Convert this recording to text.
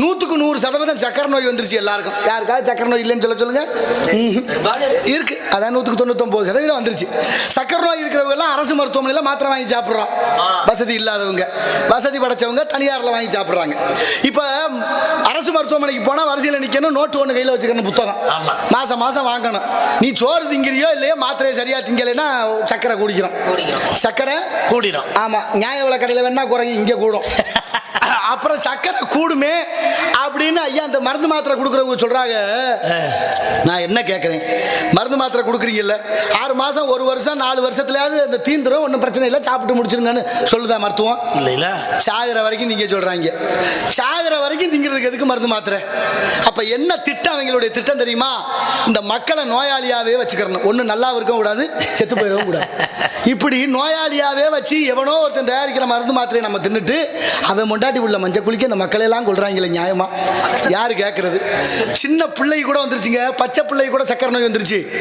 நூற்றுக்கு நூறு சதவீதம் சக்கரை நோய் வந்துருச்சு எல்லாருக்கும். யாருக்காவது சக்கரை நோய் இல்லைன்னு சொல்ல சொல்லுங்க. இருக்கு. அதான் நூற்றுக்கு தொண்ணூத்தொம்பது சதவீதம் வந்துருச்சு. சக்கரை நோய் இருக்கிறவங்க எல்லாம் அரசு மருத்துவமனையில் மாத்திரை வாங்கி சாப்பிட்றோம். வசதி இல்லாதவங்க. வசதி படைச்சவங்க தனியாரில் வாங்கி சாப்பிட்றாங்க. இப்போ அரசு மருத்துவமனைக்கு போனால் வரிசையில் நிற்கணும் நோட்டு ஒன்று கையில் வச்சுக்கணும் புத்தகம். ஆமா. மாசம் மாசம் வாங்கணும். நீ சோறு திங்கிறியோ இல்லையோ மாத்திரையை சரியா திங்கலைன்னா சக்கரை குடிக்கிறோம். சக்கரை கூடிடும் ஆமா. நியாய விலை கடையில் வேணா குறையும் இங்கே கூடும். அப்புறம் சக்கரை கூடுமே அப்படின்னு ஐயா அந்த மருந்து மாத்திரை கொடுக்குறவங்க சொல்றாங்க. நான் என்ன கேட்குறேன் மருந்து மாத்திரை கொடுக்குறீங்கல்ல? ஆறு மாசம் ஒரு வருஷம் நாலு வருஷத்துலயாவது அந்த தீந்துரும் ஒன்றும் பிரச்சனை இல்லை சாப்பிட்டு முடிச்சிருங்கன்னு சொல்லுதா மருத்துவம்? இல்லைல்ல சாகிற வரைக்கும் நீங்க சொல்றாங்க. சாகிற வரைக்கும் திங்கிறதுக்கு எதுக்கு மருந்து மாத்திரை? அப்ப என்ன திட்டம் அவங்களுடைய திட்டம் தெரியுமா? இந்த மக்களை நோயாளியாவே வச்சுக்கிறணும். ஒண்ணு நல்லா இருக்கவும் கூடாது செத்து போயிடவும் கூடாது. இப்படி நோயாளியாகவே வச்சு எவனோ ஒருத்தன் தயாரிக்கிற மருந்து மாத்திரையை நம்ம தின்னுட்டு அவன் மொண்டாட்டி உள்ள மஞ்சள் குளிக்க இந்த மக்களை எல்லாம் கொள்றாங்களே நியாயமா? யாரு கேட்கறது சின்ன பிள்ளை கூட வந்துருச்சுங்க. பச்சை பிள்ளை கூட சக்கரை நோய் வந்துருச்சு.